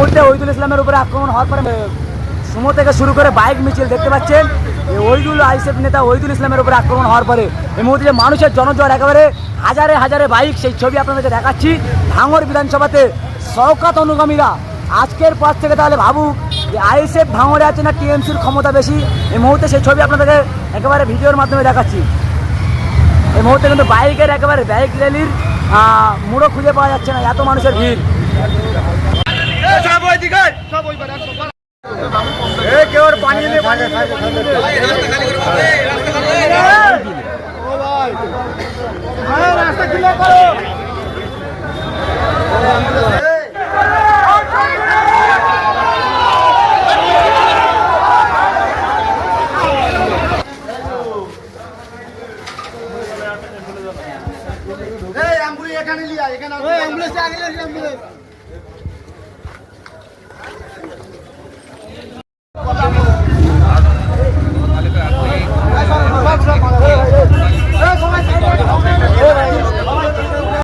মুহূর্তে ওইদুল ইসলামের উপরে আক্রমণ হওয়ার পরে সুমো থেকে শুরু করে বাইক, মিছিল দেখতে পাচ্ছেন। ওইদুল আইসেফ নেতা ওইদুল ইসলামের উপরে আক্রমণ হওয়ার পরে এই মুহূর্তে যে মানুষের জনজোয়ার একেবারে হাজারে হাজারে বাইক, সেই ছবি আপনাদেরকে দেখাচ্ছি। ভাঙর বিধানসভাতে শওকাত অনুগামীরা আজকের পর থেকে তাহলে ভাবুক যে আইএসএফ ভাঙরে আছে না টিএমসির ক্ষমতা বেশি। এই মুহূর্তে সেই ছবি আপনাদেরকে একেবারে ভিডিওর মাধ্যমে দেখাচ্ছি। এই মুহূর্তে কিন্তু বাইকের একেবারে বাইক র্যালির মুড়ো খুঁজে পাওয়া যাচ্ছে না, এত মানুষের ভিড়। রাস্তা ক্লিয়ার করো এই অ্যাম্বুলেন্স এখানে লিয়া এখানে অ্যাম্বুলেন্স আগে অ্যাম্বুলেন্স।